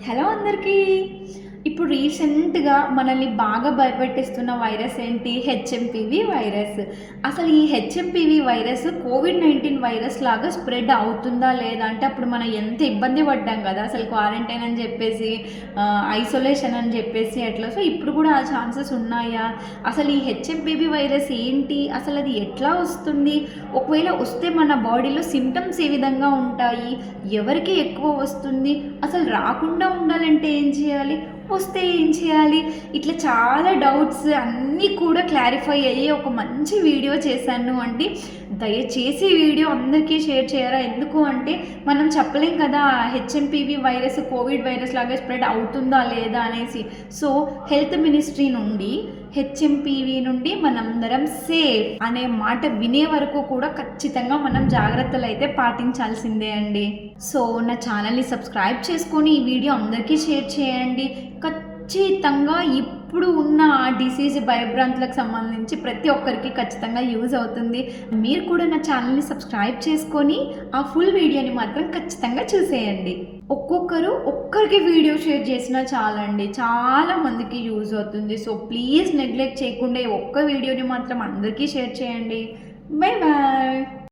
Hello అందరికీ ఇప్పుడు రీసెంట్గా మనల్ని బాగా భయపెట్టిస్తున్న వైరస్ ఏంటి? HMPV virus. అసలు ఈ HMPV virus covid nineteen virus లాగా స్ప్రెడ్ అవుతుందా లేదా? అంటే అప్పుడు మనం ఎంత ఇబ్బంది పడ్డాం కదా? అసలు క్వారంటైన్ అని చెప్పేసి ఐసోలేషన్ అని చెప్పేసి అట్లా సో ఇప్పుడు కూడా ఆ ఛాన్సెస్ ఉన్నాయా? అసలు ఈ హెచ్ఎంపివి వైరస్ ఏంటి? అసలు అది ఎట్లా వస్తుంది? ఒకవేళ వస్తే మన బాడీలో సిమ్టమ్స్ ఏ విధంగా ఉంటాయి? ఎవరికి ఎక్కువ వస్తుంది? అసలు రాకుండా ఉండాలంటే ఏం చేయాలి? వస్తే ఏం చేయాలి? ఇట్లా చాలా డౌట్స్ అన్నీ కూడా క్లారిఫై అయ్యి ఒక మంచి వీడియో చేశాను అంటే దయచేసి వీడియో అందరికీ షేర్ చేయరా? ఎందుకు అంటే మనం చెప్పలేం కదా హెచ్ఎంపివి వైరస్ కోవిడ్ వైరస్ లాగా స్ప్రెడ్ అవుతుందా లేదా అనేసి. సో హెల్త్ మినిస్ట్రీ నుండి హెచ్ఎంపివి నుండి మనందరం సేఫ్ అనే మాట వినే వరకు కూడా ఖచ్చితంగా మనం జాగ్రత్తలు అయితే పాటించాల్సిందే అండి. సో నా ఛానల్ని సబ్స్క్రైబ్ చేసుకొని ఈ వీడియో అందరికీ షేర్ చేయండి. ఖచ్చితంగా ఇప్పుడు ఉన్న ఆ డిసీజ్ భయభ్రాంతులకు సంబంధించి ప్రతి ఒక్కరికి ఖచ్చితంగా యూజ్ అవుతుంది. మీరు కూడా నా ఛానల్ని సబ్స్క్రైబ్ చేసుకొని ఆ ఫుల్ వీడియోని మాత్రం ఖచ్చితంగా చూసేయండి. ఒక్కొక్కరు ఒక్కరికి వీడియో షేర్ చేసినా చాలండి. చాలా మందికి యూజ్ అవుతుంది. సో ప్లీజ్ నెగ్లెక్ట్ చేయకుండా ఒక్క వీడియోని మాత్రం అందరికీ షేర్ చేయండి. Bye bye